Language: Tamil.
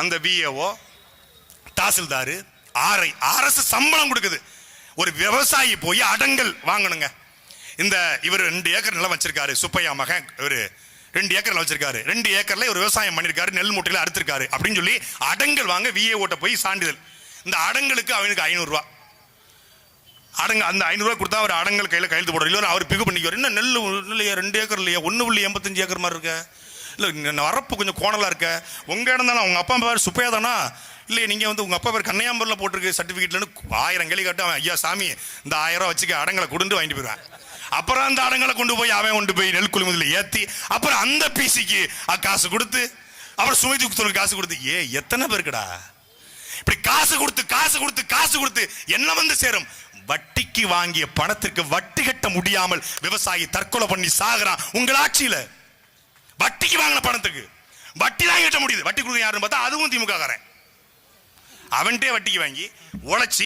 அந்த விஏஓ தாசில்தார் ஆர்ஐ அரசு சம்பளம் கொடுக்குது. ஒரு விவசாயி போய் அடங்கல் வாங்கணுங்க. இந்த இவர் ரெண்டு ஏக்கர் நிலம் வச்சிருக்காரு சுப்பையா மகன் இவர் ரெண்டு ஏக்கர் நிலம் வச்சிருக்காரு. ரெண்டு ஏக்கர்ல ஒரு விவசாயம் பண்ணிருக்காரு நெல் மூட்டையில அறுத்திருக்காரு அப்படின்னு சொல்லி அடங்கல் வாங்க விஏ ஓட்ட போய் சான்றிதழ். இந்த அடங்கலுக்கு அவனுக்கு ஐநூறுரூவா அடங்க அந்த ஐநூறுரூவா கொடுத்தா அவர் அடங்கல் கையில் கையெழுத்து போடுற இல்லை அவர் பிகு பண்ணிக்குவார். என்ன நெல் இல்லையா ரெண்டு ஏக்கர் இல்லையா ஒன்று புள்ளி எண்பத்தஞ்சு ஏக்கர் மாதிரி இருக்க. இல்லை வரப்பு கொஞ்சம் கோணலாக இருக்க. உங்கள் இடம் தானே? உங்கள் அப்பா பேர் சுப்பையா தானா? இல்லை நீங்கள் வந்து உங்கள் அப்பா பேர் கன்னியாம்பரில் போட்டிருக்கு சர்டிஃபிகேட்லன்னு ஆயிரம் கேள்வி கேட்டு அவன் ஐயா சாமி இந்த ஆயிரம் ரூபா வச்சுக்க அடங்களை கொடுண்டு வாங்கிட்டு போயிடுவேன். அப்புறம் அந்த அடங்களை கொண்டு போய் அவன் கொண்டு போய் நெல் குழுமுதலில் ஏற்றி அப்புறம் அந்த பிசிக்கு காசு கொடுத்து அப்புறம் சுமை தூக்கத்துக்கு காசு கொடுத்து ஏ எத்தனை பேருக்குடா? இப்படி காசு கொடுத்து காசு கொடுத்து காசு கொடுத்து என்ன வந்து சேரும்? வட்டிக்கு வாங்கிய பணத்திற்கு வட்டி கட்ட முடியாமல் விவசாயி தற்கொலை பண்ணி சாகுறான் உங்கள் ஆட்சியில். வட்டிக்கு வாங்கின பணத்துக்கு. வட்டி தான் கட்ட முடியுது. வட்டி கொடுக்க யாருன்னு பார்த்தா அதுவும் திமுக காரன் அவன்கிட்டே வட்டிக்கு வாங்கி உழைச்சி